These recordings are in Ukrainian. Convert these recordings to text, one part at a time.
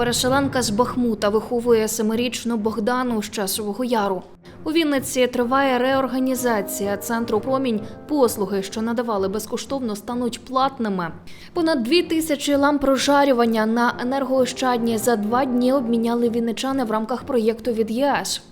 Переселенка з Бахмута виховує семирічну Богдану з часового яру. У Вінниці триває реорганізація центру промінь. Послуги, що надавали безкоштовно, стануть платними. Понад дві тисячі ламп розжарювання на енергоощадні за два дні обміняли вінничани в рамках проєкту від ЄС.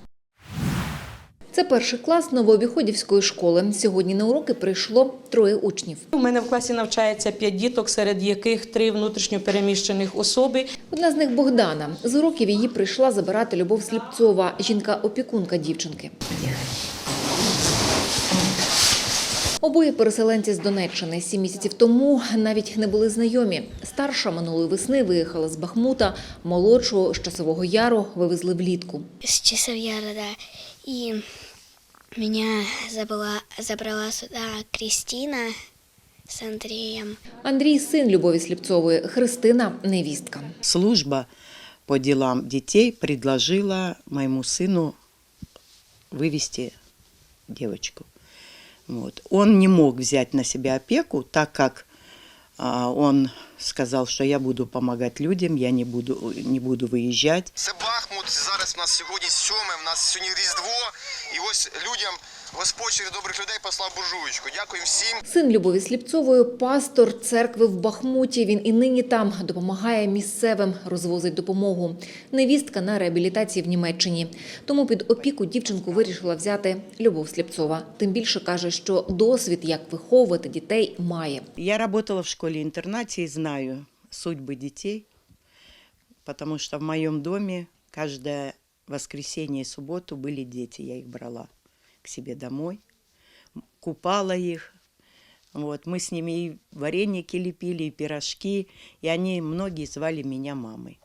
Це перший клас новообіходівської школи. Сьогодні на уроки прийшло троє учнів. У мене в класі навчається п'ять діток, серед яких три внутрішньопереміщених особи. Одна з них Богдана. З уроків її прийшла забирати Любов Сліпцова, жінка-опікунка дівчинки. Обоє переселенці з Донеччини сім місяців тому навіть не були знайомі. Старша минулої весни виїхала з Бахмута, молодшого з часового яру вивезли влітку. с часов яра, да. И меня забрала, забрала сюда Кристина с Андреем. Андрій син Любові Сліпцової, Христина невістка. служба по делам детей предложила моему сыну вывести девочку. Вот. Он не мог взять на себя опеку, так как а, он сказал, что я буду помогать людям, я не буду, не буду выезжать. Це Бахмут. Зараз у нас сьогодні сьоме, у нас сьогодні Різдво. І ось людям Господь через добрих людей послав буржуєчку. Дякую всім. Син Любові Сліпцової – пастор церкви в Бахмуті. Він і нині там допомагає місцевим, розвозить допомогу. Невістка на реабілітації в Німеччині. Тому під опіку дівчинку вирішила взяти Любов Сліпцова. Тим більше каже, що досвід, як виховувати дітей, має. Я работала в школе-интернате и знаю судьбы детей, потому что в моем доме каждое воскресенье и субботу были дети. Я их брала себе домой, купала их. Вот, мы с ними и вареники лепили, и пирожки, и они многие звали меня мамой.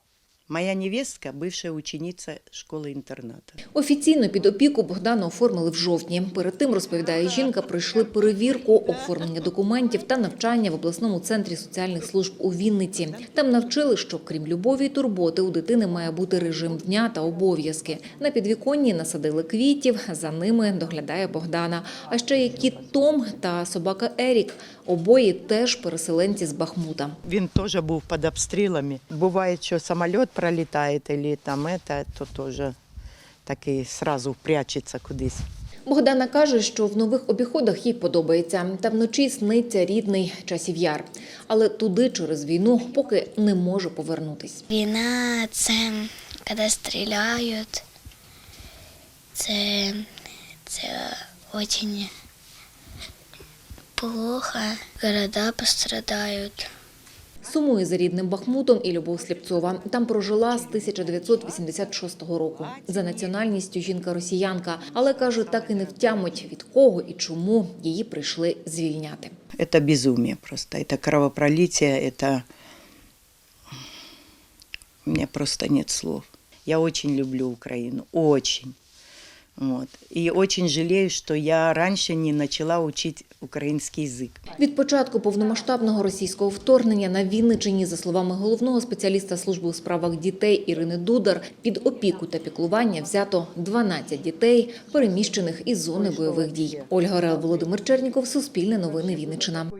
Моя невестка – бывшая ученица школы-интерната. Офіційно під опіку Богдану оформили в жовтні. Перед тим, розповідає жінка, пройшли перевірку, оформлення документів та навчання в обласному центрі соціальних служб у Вінниці. Там навчили, що крім любові і турботи, у дитини має бути режим дня та обов'язки. На підвіконні насадили квітів, за ними доглядає Богдана. А ще є кіт Том та собака Ерік. Обоє теж переселенці з Бахмута. Він теж був під обстрілами. Буває, що самоліт пролітає, або там это, то теж такий сразу прячеться кудись. Богдана каже, що в нових обіходах їй подобається. Та вночі сниться рідний часів яр. Але туди через війну поки не може повернутись. Війна це коли стріляють. Це, це дуже плохо. Города пострадають. Сумує за рідним Бахмутом і Любов Сліпцова. Там прожила з 1986 року. За національністю жінка росіянка, але каже, так і не втямить від кого і чому її прийшли звільняти. Это безумие просто, это кровопролитие, это... У меня просто нет слов. Я очень люблю Украину, очень. Вот. И очень жалею, что я раньше не начала учить украинский язык. Від початку повномасштабного російського вторгнення на Вінничині, за словами головного спеціаліста служби у справах дітей Ірини Дудар, під опіку та піклування взято 12 дітей, переміщених із зони бойових дій. Ольга Орел, Володимир Черніков, Суспільне новини Вінниччина.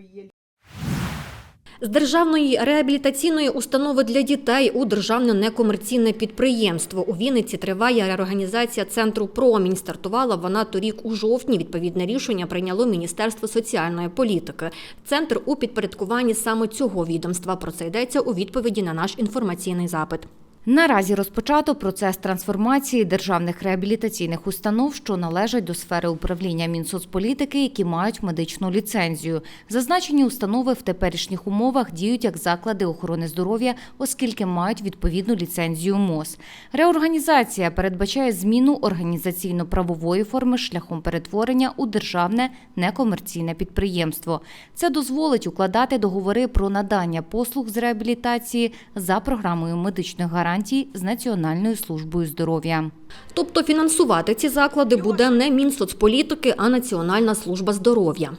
З державної реабілітаційної установи для дітей у державне некомерційне підприємство у Вінниці триває реорганізація центру Промінь. Стартувала вона торік у жовтні. Відповідне рішення прийняло Міністерство соціальної політики. Центр у підпорядкуванні саме цього відомства. Про це йдеться у відповіді на наш інформаційний запит. Наразі розпочато процес трансформації державних реабілітаційних установ, що належать до сфери управління Мінсоцполітики, які мають медичну ліцензію. Зазначені установи в теперішніх умовах діють як заклади охорони здоров'я, оскільки мають відповідну ліцензію МОЗ. Реорганізація передбачає зміну організаційно-правової форми шляхом перетворення у державне некомерційне підприємство. Це дозволить укладати договори про надання послуг з реабілітації за програмою медичних гарантій з Національною службою здоров'я. Тобто фінансувати ці заклади буде не Мінсоцполітики, а Національна служба здоров'я.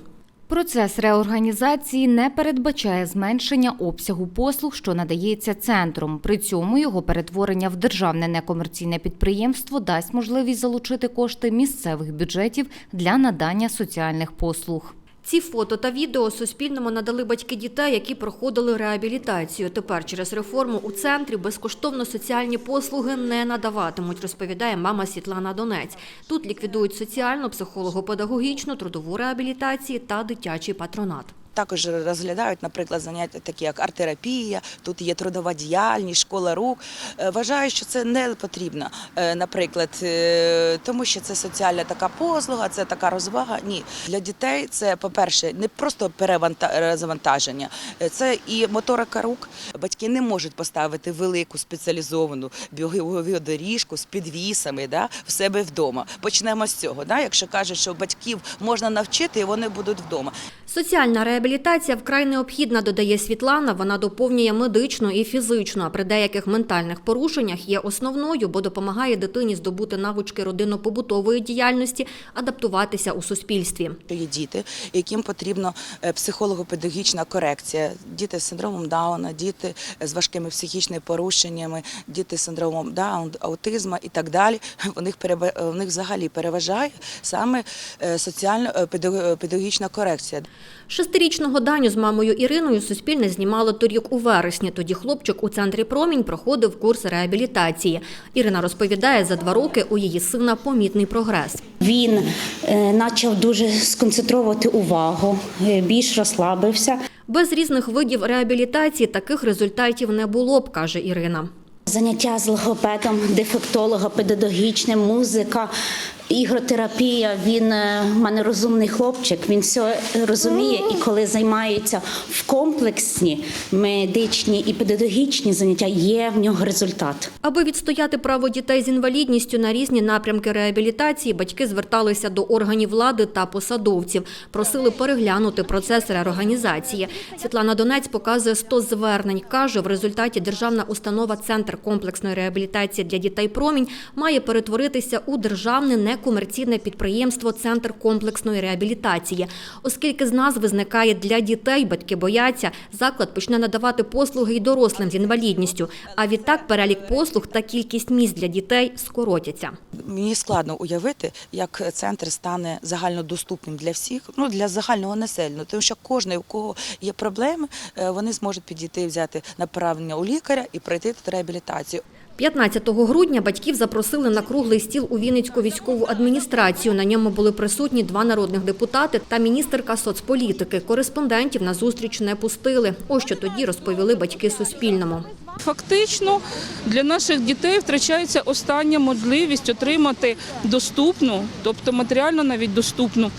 Процес реорганізації не передбачає зменшення обсягу послуг, що надається центром. При цьому його перетворення в державне некомерційне підприємство дасть можливість залучити кошти місцевих бюджетів для надання соціальних послуг. Ці фото та відео Суспільному надали батьки дітей, які проходили реабілітацію. Тепер через реформу у центрі безкоштовно соціальні послуги не надаватимуть, розповідає мама Світлана Донець. Тут ліквідують соціальну, психолого-педагогічну, трудову реабілітацію та дитячий патронат. Також розглядають, наприклад, заняття такі як арт-терапія, тут є трудова діяльність, школа рук. Е, Вважаю, що це не потрібно, е, наприклад, е, тому що це соціальна така послуга, це така розвага. Ні, для дітей це, по-перше, не просто перевантаження, це і моторика рук. Батьки не можуть поставити велику спеціалізовану бігову доріжку з підвісами да, в себе вдома. Почнемо з цього. Да? Якщо кажуть, що батьків можна навчити, і вони будуть вдома. Соціальна реабілітація вкрай необхідна, додає Світлана. Вона доповнює медичну і фізичну, а при деяких ментальних порушеннях є основною, бо допомагає дитині здобути навички родинно-побутової діяльності, адаптуватися у суспільстві. Є діти, яким потрібна е, психолого-педагогічна корекція. Діти з синдромом Дауна, діти з важкими психічними порушеннями, діти з синдромом Даун, аутизму і так далі. У них перева- у них взагалі переважає саме е, соціально-педагогічна корекція. Шестирічного Даню з мамою Іриною Суспільне знімало торік у вересні. Тоді хлопчик у центрі Промінь проходив курс реабілітації. Ірина розповідає, за два роки у її сина помітний прогрес. Він е, почав дуже сконцентрувати увагу, е, більш розслабився. Без різних видів реабілітації таких результатів не було б, каже Ірина. Заняття з логопедом, дефектолога, педагогічне, музика, ігротерапія. Він е, в мене розумний хлопчик. Він все розуміє. І коли займаються в комплексні медичні і педагогічні заняття, є в нього результат. Аби відстояти право дітей з інвалідністю на різні напрямки реабілітації, батьки зверталися до органів влади та посадовців, просили переглянути процес реорганізації. Світлана Донець показує 100 звернень. Каже, в результаті державна установа Центр комплексної реабілітації для дітей Промінь має перетворитися у державне некомерційне підприємство Центр комплексної реабілітації. Оскільки з назви зникає для дітей, батьки бояться, заклад почне надавати послуги й дорослим з інвалідністю. А відтак перелік послуг та кількість місць для дітей скоротяться. Мені складно уявити, як центр стане загальнодоступним для всіх, ну для загального населення, тому що кожен, у кого є проблеми, е, вони зможуть підійти, взяти направлення у лікаря і пройти реабілітацію. 15 грудня батьків запросили на круглий стіл у Вінницьку військову адміністрацію. На ньому були присутні два народних депутати та міністерка соцполітики. Кореспондентів на зустріч не пустили. Ось що тоді розповіли батьки Суспільному. Фактично для наших дітей втрачається остання можливість отримати доступну, тобто матеріально навіть доступну,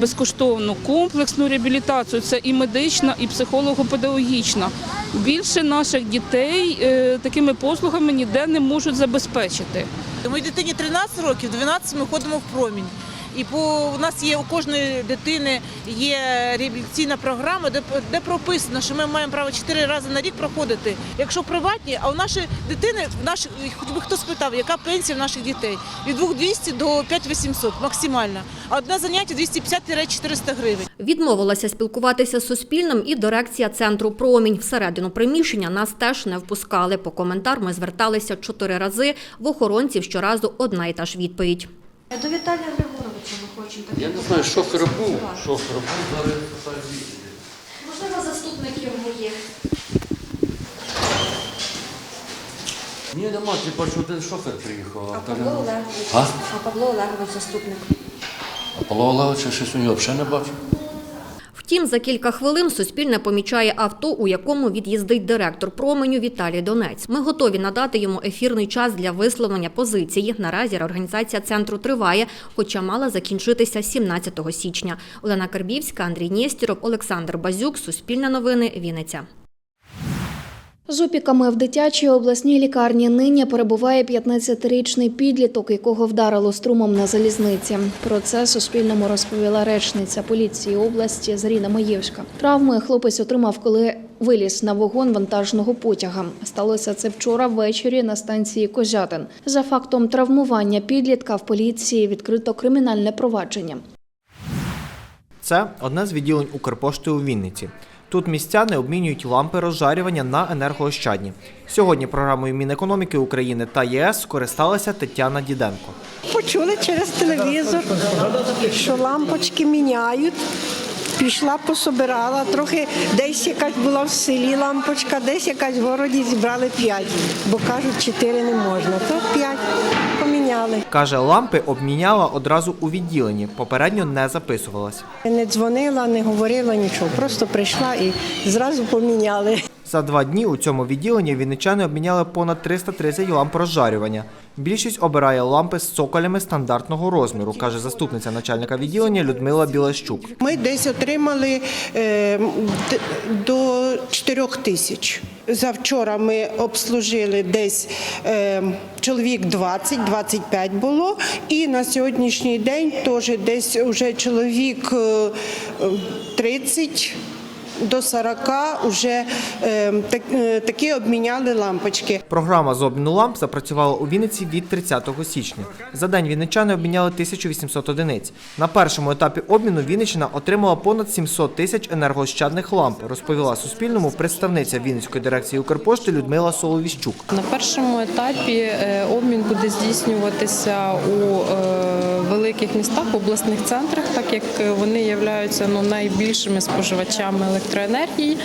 безкоштовну комплексну реабілітацію. Це і медична, і психолого-педагогічна. Більше наших дітей е, такими послугами ніде не можуть забезпечити. Моїй дитині 13 років, 12 ми ходимо в промінь. І по у нас є у кожної дитини є реабілітаційна програма, де де прописано, що ми маємо право 4 рази на рік проходити. Якщо приватні, а у нашої дитини, в наших, хоч би хто спитав, яка пенсія в наших дітей? Від 2200 до 5800 максимальна. А одне заняття 250-400 гривень. Відмовилася спілкуватися з Суспільним і дирекція центру «Промінь». Всередину приміщення нас теж не впускали. По коментар ми зверталися чотири рази. В охоронців щоразу одна і та ж відповідь. До Віталія Григоровича ми хочемо. Я не знаю, шофер був. Шофер був зараз. Можливо, заступник його є. Ні, нема, ти бачу, один шофер приїхав. А Павло. Олегович? А? А Павло Олегович заступник. А Павло Олеговича щось у нього взагалі не бачу. Втім, за кілька хвилин Суспільне помічає авто, у якому від'їздить директор променю Віталій Донець. Ми готові надати йому ефірний час для висловлення позиції. Наразі реорганізація центру триває, хоча мала закінчитися 17 січня. Олена Карбівська, Андрій Нєстіров, Олександр Базюк. Суспільне новини. Вінниця. З опіками в дитячій обласній лікарні нині перебуває 15-річний підліток, якого вдарило струмом на залізниці. Про це Суспільному розповіла речниця поліції області Заріна Маєвська. Травми хлопець отримав, коли виліз на вагон вантажного потяга. Сталося це вчора ввечері на станції Козятин. За фактом травмування підлітка в поліції відкрито кримінальне провадження. Це одне з відділень Укрпошти у Вінниці. Тут містяни обмінюють лампи розжарювання на енергоощадні. Сьогодні програмою Мінекономіки України та ЄС скористалася Тетяна Діденко. Почули через телевізор, що лампочки міняють. Пішла, пособирала, трохи десь якась була в селі лампочка, десь якась в городі зібрали п'ять, бо кажуть, чотири не можна, то п'ять поміняли. Каже, лампи обміняла одразу у відділенні, попередньо не записувалась. Не дзвонила, не говорила нічого, просто прийшла і зразу поміняли. За два дні у цьому відділенні вінничани обміняли понад 330 ламп розжарювання. Більшість обирає лампи з цоколями стандартного розміру, каже заступниця начальника відділення Людмила Білащук. Ми десь отримали е, до 4 тисяч. Завчора ми обслужили десь е, чоловік 20-25 було, і на сьогоднішній день теж десь вже чоловік е, е, 30 до 40 вже е, так, е, такі обміняли лампочки. Програма з обміну ламп запрацювала у Вінниці від 30 січня. За день вінничани обміняли 1800 одиниць. На першому етапі обміну Вінниччина отримала понад 700 тисяч енергоощадних ламп, розповіла Суспільному представниця Вінницької дирекції Укрпошти Людмила Соловіщук. На першому етапі е, обмін буде здійснюватися у е, великих містах, обласних центрах, так як е, вони являються ну, найбільшими споживачами електроенергії.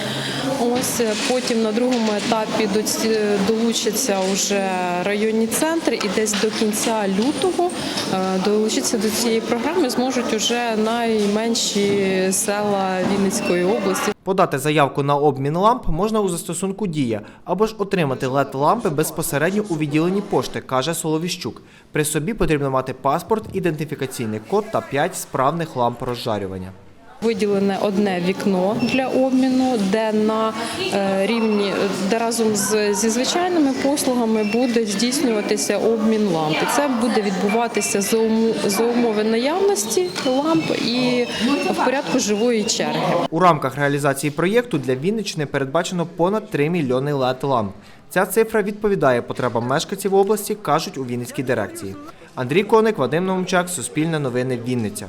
Ось е, потім на другому етапі ці- долучаться вже районні центри, і десь до кінця лютого е, долучитися до цієї програми зможуть уже найменші села Вінницької області. Подати заявку на обмін ламп можна у застосунку Дія або ж отримати led лампи безпосередньо у відділенні пошти, каже Соловіщук. При собі потрібно мати паспорт, ідентифікаційний код та 5 справних ламп розжарювання. Виділене одне вікно для обміну, де на е, рівні, де разом з, зі звичайними послугами буде здійснюватися обмін ламп. Це буде відбуватися за, умови наявності ламп і в порядку живої черги. У рамках реалізації проєкту для Вінниччини передбачено понад 3 мільйони led ламп. Ця цифра відповідає потребам мешканців області, кажуть у Вінницькій дирекції. Андрій Коник, Вадим Наумчак, Суспільне новини, Вінниця.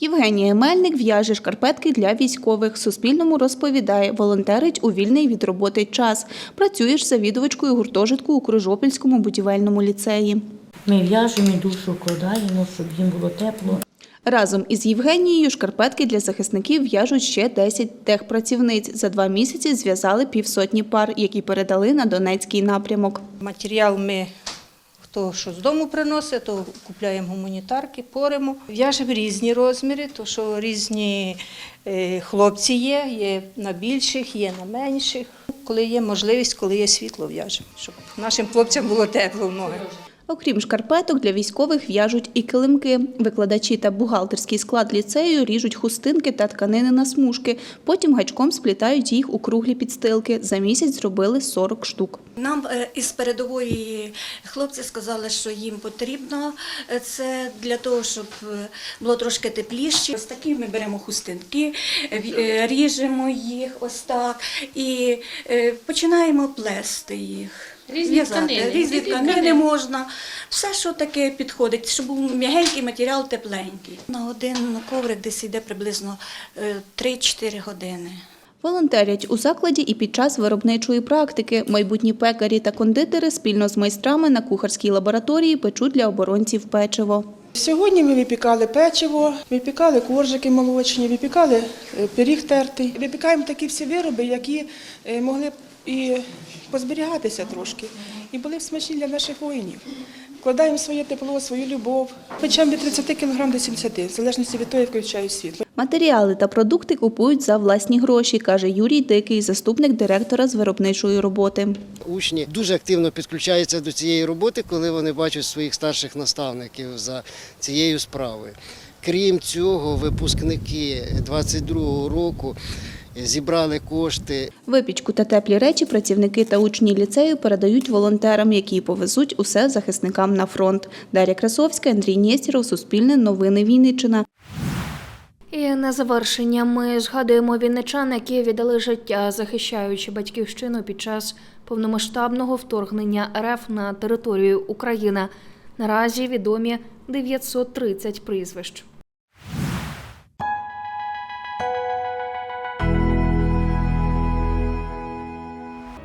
Євгенія Мельник в'яже шкарпетки для військових. Суспільному розповідає, волонтерить у вільний від роботи час. Працює ж завідувачкою гуртожитку у Крижопільському будівельному ліцеї. Ми в'яжемо і душу вкладаємо, щоб їм було тепло. Разом із Євгенією шкарпетки для захисників в'яжуть ще 10 техпрацівниць. За два місяці зв'язали півсотні пар, які передали на Донецький напрямок. Матеріал ми хто що з дому приносить, то купляємо гуманітарки, поримо. В'яжемо різні розміри, то що різні е, хлопці є, є на більших, є на менших. Коли є можливість, коли є світло, в'яжемо, щоб нашим хлопцям було тепло в ноги. Окрім шкарпеток, для військових в'яжуть і килимки. Викладачі та бухгалтерський склад ліцею ріжуть хустинки та тканини на смужки. Потім гачком сплітають їх у круглі підстилки. За місяць зробили 40 штук. Нам е, із передової хлопці сказали, що їм потрібно е, це для того, щоб е, було трошки тепліше. Ось такі ми беремо хустинки, ріжемо їх ось так і починаємо плести їх. Різні В'язати. тканини, Різні різні тканини тканини. можна. Все, що таке підходить, щоб був м'ягенький матеріал, тепленький. На один коврик десь йде приблизно е, 3-4 години. Волонтерять у закладі і під час виробничої практики. Майбутні пекарі та кондитери спільно з майстрами на кухарській лабораторії печуть для оборонців печиво. Сьогодні ми випікали печиво, випікали коржики молочні, випікали е, пиріг тертий. Випікаємо такі всі вироби, які е, могли б і позберігатися трошки, і були б смачні для наших воїнів. Вкладаємо своє тепло, свою любов. Печемо від 30 кг до 70, в залежності від того, як включаю світло. Матеріали та продукти купують за власні гроші, каже Юрій Дикий, заступник директора з виробничої роботи. Учні дуже активно підключаються до цієї роботи, коли вони бачать своїх старших наставників за цією справою. Крім цього, випускники 22-го року зібрали кошти Випічку та теплі речі працівники та учні ліцею передають волонтерам, які повезуть усе захисникам на фронт. Дар'я Красовська, Андрій Нєстіров, Суспільне, Новини Вінниччина. І на завершення ми згадуємо вінничан, які віддали життя, захищаючи батьківщину під час повномасштабного вторгнення РФ на територію України. Наразі відомі 930 прізвищ.